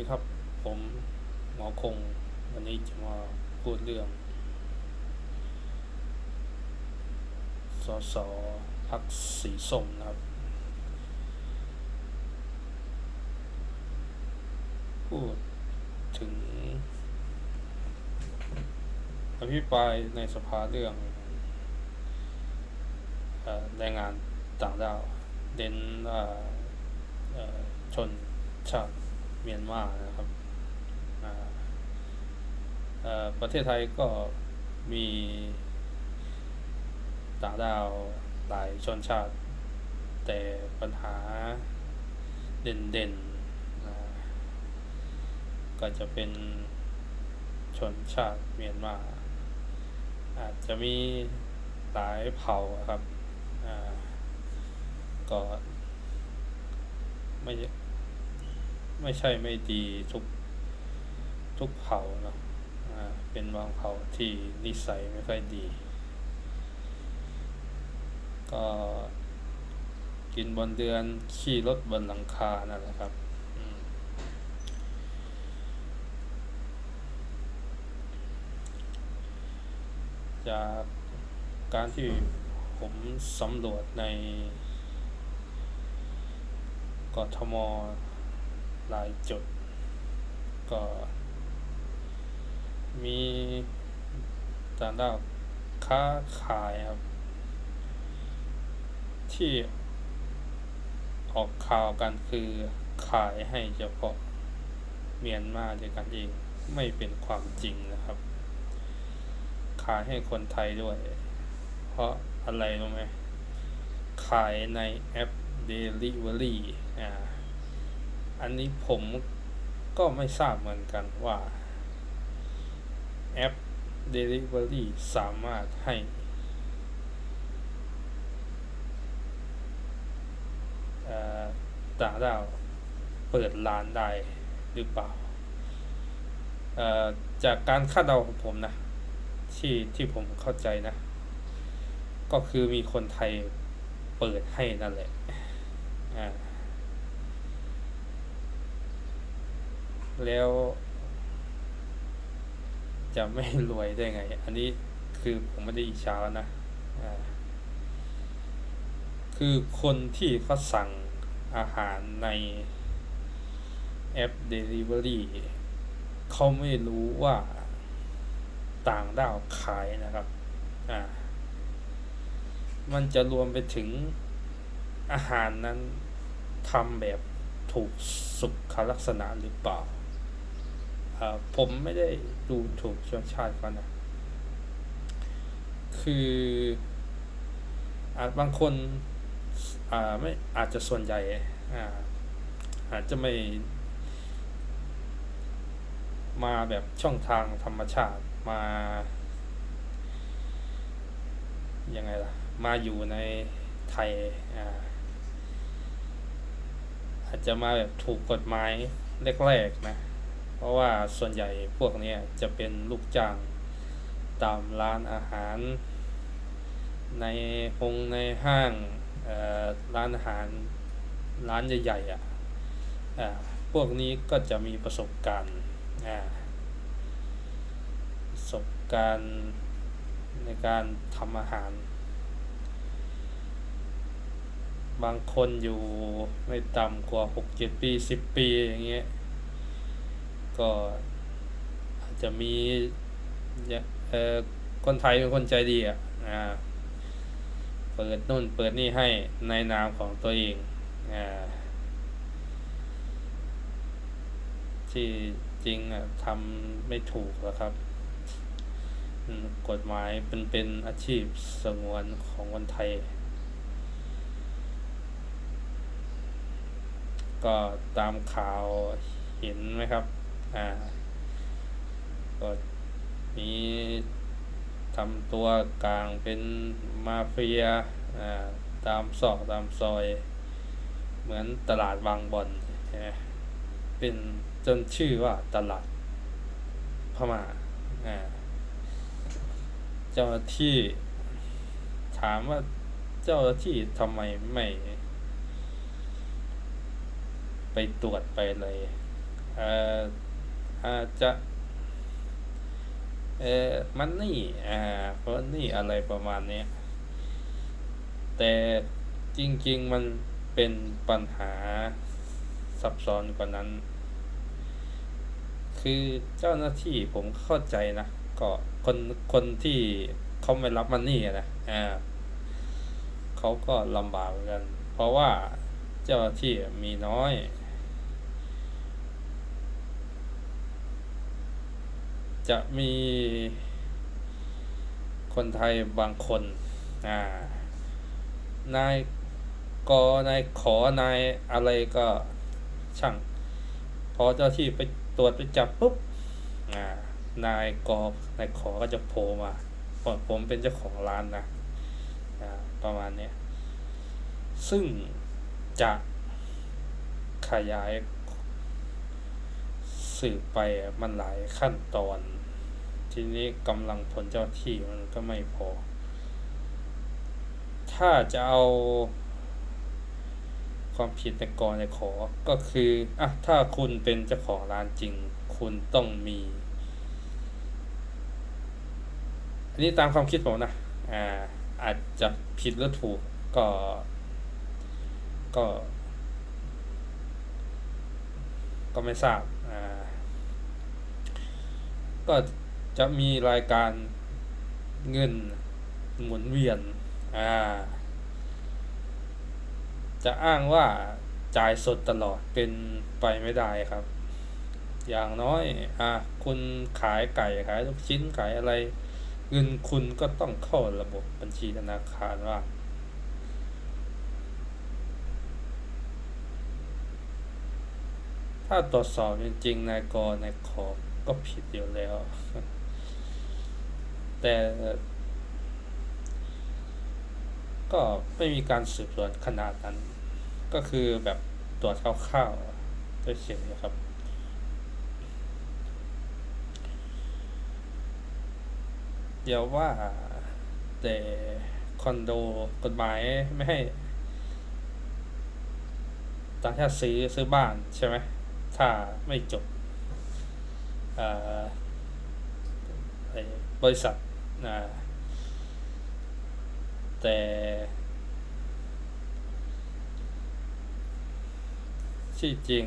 ดีครับ ผมหมอคง วันนี้จะมาพูดเรื่อง สสพักสีส้มนะครับ พูดถึงอภิปรายในสภาเรื่องอแรงงานต่างด้าวเน้นชนชาติ มียนมานะครับอ่าประเทศไทยก็มีต่างดาวหลายชนชาติ แต่ปัญหาเด่นๆก็จะเป็นชนชาติเมียนมา อาจจะมีหลายเผ่าครับอ่าก็ไม่ ไม่ใช่ไม่ดีทุกทุกเผ่าเนาะเป็นบางเผ่าที่นิสัยไม่ค่อยดี ก็กินบนเดือนขี่รถบนหลังคานั่นแหละครับจากการที่ผมสำรวจในกทม ลายจุด ก็ มีต่างด้าวค้าขายครับ ที่ออกข่าวกันคือขายให้เฉพาะเมียนมาด้วยกันเองไม่เป็นความจริงนะครับ ขายให้คนไทยด้วย เพราะอะไรรู้ไหมขายในแอป Delivery อ่า อันนี้ผมก็ไม่ทราบเหมือนกันว่า แอป Delivery สามารถให้ ต่างดาวเปิดร้านได้หรือเปล่า จากการคาดเดาของผมนะ ที่ที่ผมเข้าใจนะ ก็คือมีคนไทยเปิดให้นั่นแหละ อ่า แล้ว จะไม่รวยได้ไง อันนี้คือผมไม่ได้อิจฉานะอ่าคือคนที่เขาสั่งอาหารในแอป Delivery เขาไม่รู้ว่าต่างด้าวขายนะครับ อ่า มันจะรวมไปถึงอาหารนั้นทำแบบถูกสุขลักษณะหรือเปล่า ผมไม่ได้ดูถูกชนชาติเขานะ คืออาจบางคนอ่าไม่อาจจะส่วนใหญ่อ่าอาจจะไม่มาแบบช่องทางธรรมชาติมา ยังไงล่ะ มาอยู่ในไทยอ่าอาจจะมาแบบถูกกฎหมายแรกๆนะ เพราะว่าส่วนใหญ่พวกนี้จะเป็นลูกจ้างตามร้านอาหาร ในหงในห้างร้านอาหารร้านใหญ่ๆอะอ่าพวกนี้ก็จะมีประสบการณ์ประสบการณ์ในการทำอาหาร บางคนอยู่ไม่ต่ำกว่าหกเจ็ดปีสิบปีอย่างเงี้ย ก็อาจจะมีเอ่อคนไทยเป็นคนใจดีอะอ่าเปิดนู่นเปิดนี่ให้ในนามของตัวเองอ่าที่จริงอะทำไม่ถูกหรอกครับ กฎหมายเป็นเป็นอาชีพสงวนของคนไทย ก็ตามข่าวเห็นไหมครับ อ่าก็มีทำตัวกลางเป็นมาเฟียอ่าตามซอกตามซอย เหมือนตลาดบางบอนเป็นจนชื่อว่าตลาดพม่าอ่าเจ้าหน้าที่ถามว่าเจ้าหน้าที่ทำไมไม่ ไปตรวจไปเลยอเอ่อ อาจจะเออมันนี่อ่าเพราะนี่อะไรประมาณเนี้ยแต่จริงๆมันเป็นปัญหาซับซ้อนกว่านั้น คือเจ้าหน้าที่ผมเข้าใจนะ ก็คนคนที่เขาไม่รับมันนี่นะอ่าเขาก็ลำบากเหมือนกัน เพราะว่าเจ้าหน้าที่มีน้อย จะมีคนไทยบางคนนายกนายขอนายอะไรก็ช่าง พอเจ้าที่ไปตรวจไปจับปุ๊บนายกนายขอก็จะโผล่มาผมเป็นเจ้าของร้านนะประมาณนี้ซึ่งจะขยายสืบไปมันหลายขั้นตอน ทีนี้กำลังผลเจ้าที่มันก็ไม่พอ ถ้าจะเอาความผิดในกรในขอ ก็คืออะถ้าคุณเป็นเจ้าของร้านจริง คุณต้องมี อันนี้ตามความคิดผมนะ อ่า อาจจะผิดหรือถูกก็ ก็ ก็ไม่ทราบ อ่า ก็ จะมีรายการเงินหมุนเวียน อ่า จะอ้างว่าจ่ายสดตลอดเป็นไปไม่ได้ครับ อย่างน้อย อะคุณขายไก่ขายลูกชิ้นขายอะไร เงินคุณก็ต้องเข้าระบบบัญชีธนาคารว่าถ้าตรวจสอบจริงๆนายกนายขอก็ผิดอยู่แล้ว แต่ ก็ไม่มีการสืบสวนขนาดนั้น ก็คือแบบตรวจคร่าวๆเฉยๆครับ เดี๋ยวว่าแต่คอนโดกฎหมายไม่ให้ต่างชาติซื้อซื้อบ้านใช่ไหม ถ้าไม่จบอ่อไอ้บริษัท นะแต่ที่จริง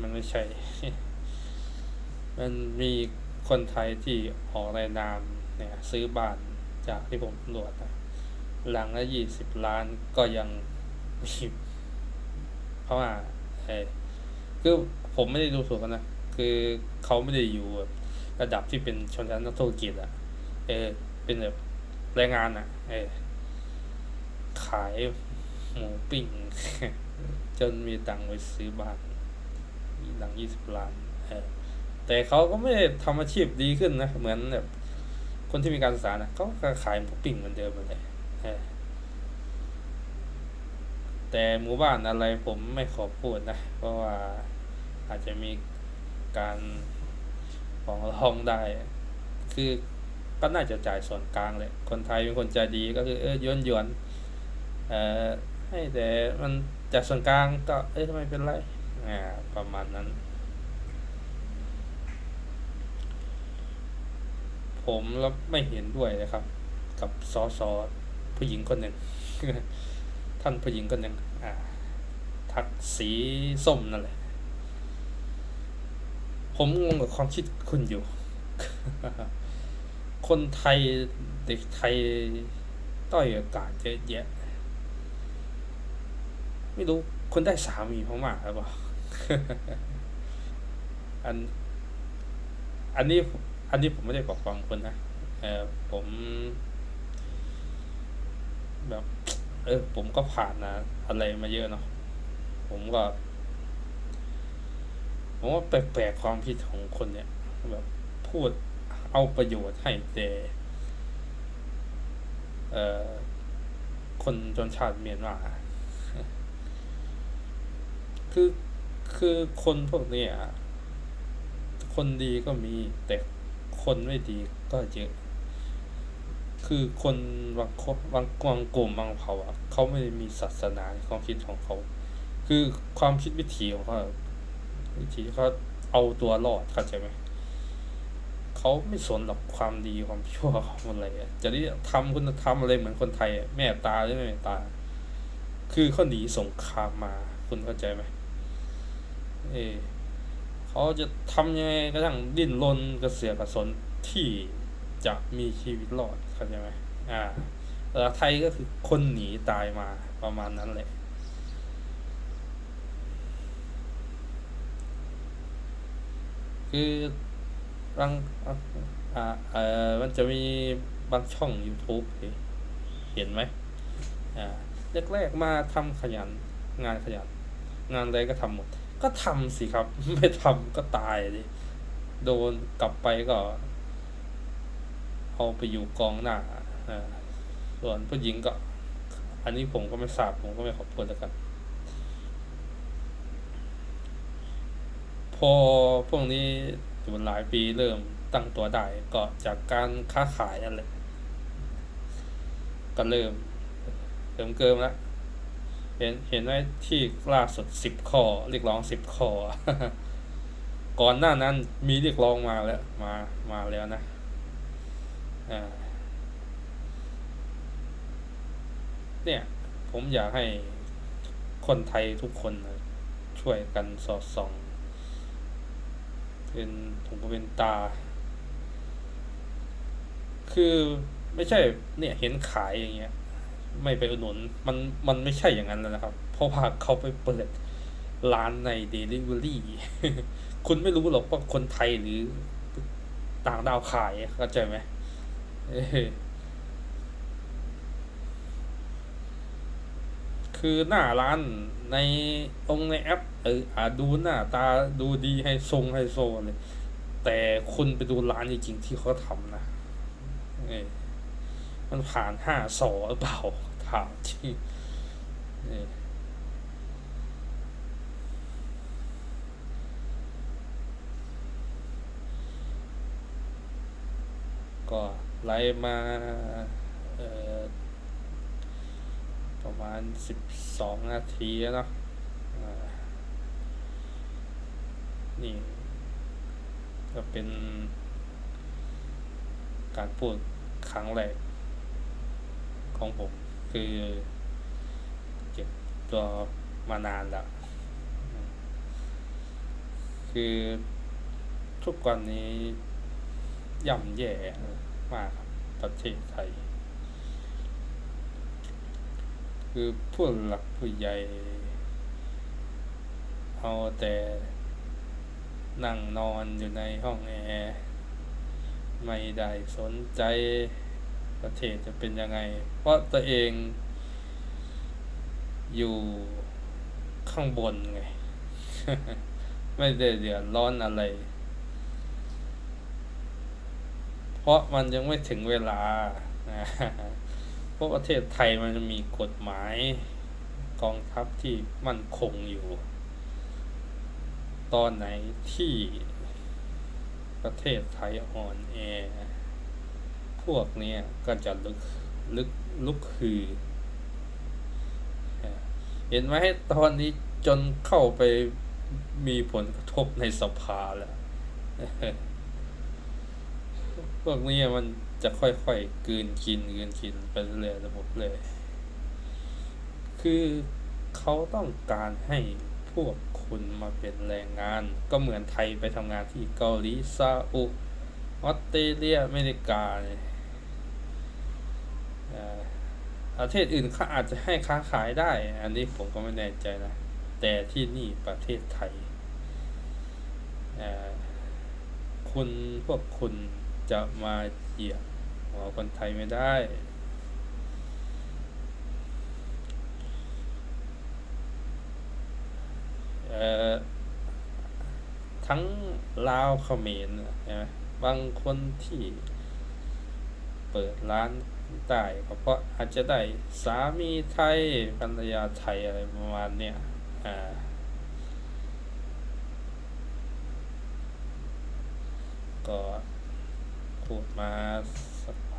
มันไม่ใช่ มันมีคนไทยที่ออกในนามเนี่ยซื้อบ้านจากที่ผมตรวจนะหลังละยี่สิบล้านก็ยังมีเพราะว่าเออคือผมไม่ได้ดูถูกนะ คือเขาไม่ได้อยู่ระดับที่เป็นชนชั้นนักธุรกิจอะ เออเป็นแบบแรงงานอะเออขายหมูปิ้ง จนมีตังค์ไปซื้อบ้านหลังยี่สิบล้านเออแต่เขาก็ไม่ทำอาชีพดีขึ้นนะ เหมือนแบบ คนที่มีการศึกษานะเขาก็ขายหมูปิ้งเหมือนเดิมเลยเออแต่หมู่บ้านอะไรผมไม่ขอพูดนะ เพราะว่าอาจจะมีการฟ้องร้องได้ คือ ก็น่าจะจ่ายส่วนกลางเลยคนไทยเป็นคนใจดีก็คือเออย้อนยวนเอ่อให้แต่มันจ่ากส่วนกลางก็เอ้ยไม่เป็นไรอ่าประมาณนั้น ผมแล้วไม่เห็นด้วยนะครับ กับสอสอผู้หญิงคนหนึ่งท่านผู้หญิงคนหนึ่งอ่าทักสีส้มนั่นแหละ ผมงงกับความคิดคุณอยู่ คนไทยเด็กไทยต้อยโอกาสเยอะแยะ ไม่รู้คนได้สามีเพราะมาหรือเปล่าอัน อันนี้ อันนี้ผมไม่ได้ปกป้องคนนะเออผม แบบ เออ ผมก็ผ่านนะอะไรมาเยอะเนาะผมก็ ผมว่าแปลกๆความคิดของคนเนี่ย แบบพูด เอาประโยชน์ให้แต่คนจนชาติเมียนมา คือ คือคนพวกนี้คนดีก็มีแต่คนไม่ดีก็เยอะ คือคนบางคนบางบางกลุ่มบางเผ่าอะ เขาไม่ได้มีศาสนาในความคิดของเขา คือความคิดวิถีของเขาวิถีเขาเอาตัวรอดเข้าใจไหม เขาไม่สนหรอกความดีความชั่วความอะไรอะจะได้ทำคุณธรรมอะไรเหมือนคนไทยแม่ตาหรือไม่แม่ตา คือเขาหนีสงครามมาคุณเข้าใจไหมเออเขาจะทำยังไงก็ทั้งดิ้นรนกระเสือกกระสนที่จะมีชีวิตรอดเข้าใจไหมอ่าแต่ไทยก็คือคนหนีตายมาประมาณนั้นแหละคือ รังอะอ่าเออมันจะมีบางช่อง YouTube เห็นไหมอ่าแรกๆมาทำขยัน งานขยัน งานอะไรก็ทำหมด ก็ทำสิครับ ไม่ทำก็ตายดิโดนกลับไปก็เอาไปอยู่กองหน้าอ่าส่วนผู้หญิงก็ อันนี้ผมก็ไม่ทราบผมก็ไม่ขอพูดแล้วกันพอพวกนี้ อยู่หลายปีเริ่มตั้งตัวได้ก็จากการค้าขายนั่นแหละก็เริ่มเริ่มเกิมแล้วเห็นเห็นไหมที่ล่าสุดสิบข้อเรียกร้องสิบข้อ ก่อนหน้านั้นมีเรียกร้องมาแล้วมามาแล้วนะอ่าเนี่ย ผมอยากให้คนไทยทุกคนช่วยกันสอดส่อง เป็นผมก็เป็นตา คือไม่ใช่เนี่ยเห็นขายอย่างเงี้ย ไม่ไปอุดหนุนมันมันไม่ใช่อย่างนั้นแล้วนะครับ เพราะว่าเขาไปเปิดร้านใน Delivery คุณไม่รู้หรอกว่าคนไทยหรือต่างดาวขายเข้าใจไหมเออ คือหน้าร้านในองในแอปเอออาจดูหน้าตาดูดีให้ทรงให้โซเลยแต่คุณไปดูร้านจริงๆที่เขาทำนะเอมันผ่านห้าสอหรือเปล่าถามจริงก็ไล่มาเอ่อประ มาณสิบสองนาทีแล้วเนาะนี่ ก็เป็น การพูดครั้งแรกของผม คือเก็บตัวมานานแล้ว คือทุกวันนี้ย่ำแย่มากประเทศไทย คือผู้หลักผู้ใหญ่ เอาแต่นั่งนอนอยู่ในห้องแอร์ไม่ได้สนใจประเทศจะเป็นยังไง เพราะตัวเองอยู่ข้างบนไง ไม่ได้เดือดร้อนอะไร เพราะมันยังไม่ถึงเวลา ราะประเทศไทยมันมีกฎหมายกองทัพที่มั่นคงอยู่ ตอนไหนที่ประเทศไทยอ่อนแอ พวกเนี้ยก็จะลึกลึกลุกคือ เห็นไหมตอนนี้จนเข้าไปมีผลกระทบในสภาแล้ว พวกนี้มัน จะค่อยๆกืนกินกืนกินไปเรื่อยๆระบบเลย คือเขาต้องการให้พวกคุณมาเป็นแรงงาน ก็เหมือนไทยไปทำงานที่เกาหลีซาอุออสเตรเลียอเมริกาเนี่ยเอ่อประเทศอื่นเขาอาจจะให้ค้าขายได้ อันนี้ผมก็ไม่แน่ใจนะ แต่ที่นี่ประเทศไทยเอ่อคุณพวกคุณจะมาเหยียบ หัวคนไทยไม่ได้ ทั้งลาวเขมรน่ะใช่ไหมบางคนที่เปิดร้านได้เพราะอาจจะได้สามีไทยภรรยาไทยอะไรประมาณเนี้ยอ่าก็พูดมา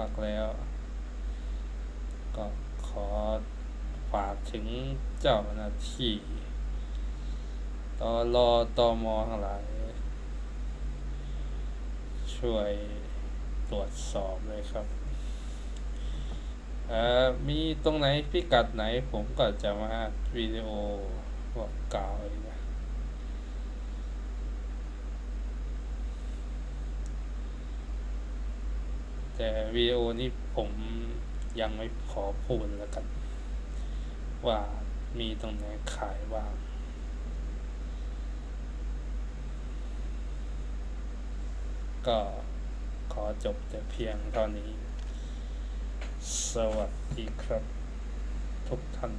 พักแล้ว ก็ขอฝากถึงเจ้าหน้าที่ตอรอตอมอทั้งหลาย ช่วยตรวจสอบเลยครับมีตรงไหนพิกัดไหนผมก็จะมาวิดีโอบอกกล่าวเองนะ แต่วิดีโอนี้ผมยังไม่ขอพูดแล้วกัน ว่ามีตรงไหนขายบ้างก็ขอจบแต่เพียงเท่านี้ สวัสดีครับ ทุกท่าน